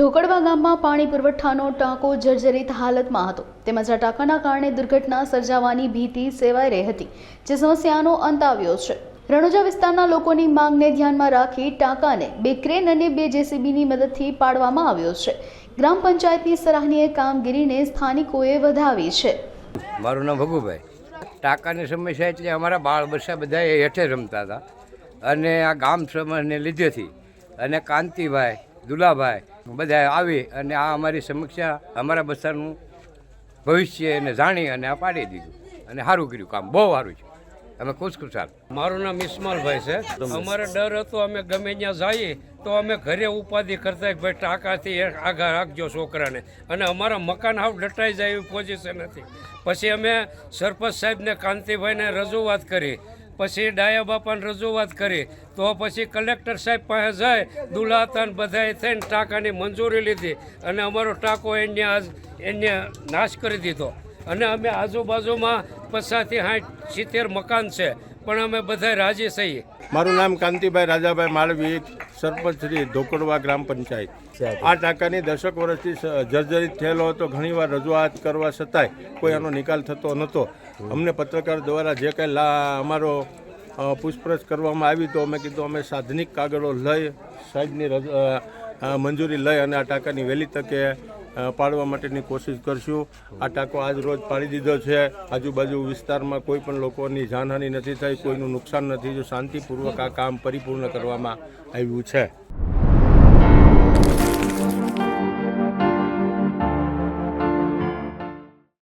ધોકડવા ગામમાં પાણી પુરવઠાનો ટાંકો જર્જરિત હાલતમાં હતો. તેમજ આ ટાંકાના કારણે દુર્ઘટના સર્જાવાની ભીતિ સેવાઈ રહી હતી, જે સમસ્યાનો અંત આવ્યો છે. રણુજા વિસ્તારના લોકોની માંગને ધ્યાનમાં રાખી ટાંકાને બે ક્રેન અને બે જેસીબીની મદદથી પાડવામાં આવ્યો છે. ગ્રામ પંચાયતની સરાહનીય કામગીરીને સ્થાનિકોએ વધાવી છે. મારું નામ ભગુભાઈ. ટાંકાની સમસ્યા એટલે અમારા બાળ બચ્ચા બધા હેઠે રમતા હતા. અને આ ગામ સમાજને લીધેથી અને કાંતિભાઈ દુલાભાઈ બધા આવી અને આ અમારી સમસ્યા અમારા બચ્ચાનું ભવિષ્ય એને જાણી અને આ પાડી દીધું. અને સારું કર્યું કામ, બહુ સારું છે. અમે ખુશખુશાલ મારું નામ ઇસ્માલભાઈ છે. અમારે ડર હતો અમે ગમે ત્યાં જઈએ તો અમે ઘરે ઉપાધિ કરતા ભાઈ ટાંકાથી આઘા રાખજો છોકરાને. અને અમારા મકાન હાવ ડટાઈ જાય એવી પોઝિશન હતી પછી અમે સરપંચ સાહેબને કાંતિભાઈને રજૂઆત કરી. પછી ડાયા બાપાને રજૂઆત કરી. તો પછી કલેક્ટર સાહેબ પાસે જાય, દુલાતાન બધાએ થઈને ટાંકાની મંજૂરી લીધી અને અમારો ટાંકો એને આજ, એને નાશ કરી દીધો. અને અમે આજુબાજુમાં પચાસથી સાઠ સિત્તેર મકાન છે. પણ અમે બધા રાજી છીએ. મારું નામ કાંતિભાઈ રાજાભાઈ માળવી સરપંચ શ્રી ધોકડવા ગ્રામ પંચાયત. આ ટાંકાની દશક વર્ષથી જર્જરિત થયેલો હતો. ઘણીવાર રજૂઆત કરવા છતાંય કોઈ આનો નિકાલ થતો નહોતો અમને પત્રકાર દ્વારા જે કંઈ લા અમારો પૂછપરછ કરવામાં આવી તો અમે કીધું અમે સાધનિક કાગળો લઈ સાહેબની મંજૂરી લઈ અને આ ટાંકાની વહેલી તકે પાડવા માટેની કોશિશ કરશું. આ ટાંકો આજ રોજ પાડી દીધો છે. આજુબાજુ વિસ્તારમાં કોઈ પણ લોકોની જાનહાનિ નથી થઈ, કોઈનું નુકસાન નથી. જો શાંતિપૂર્વક આ કામ પરિપૂર્ણ કરવામાં આવ્યું છે.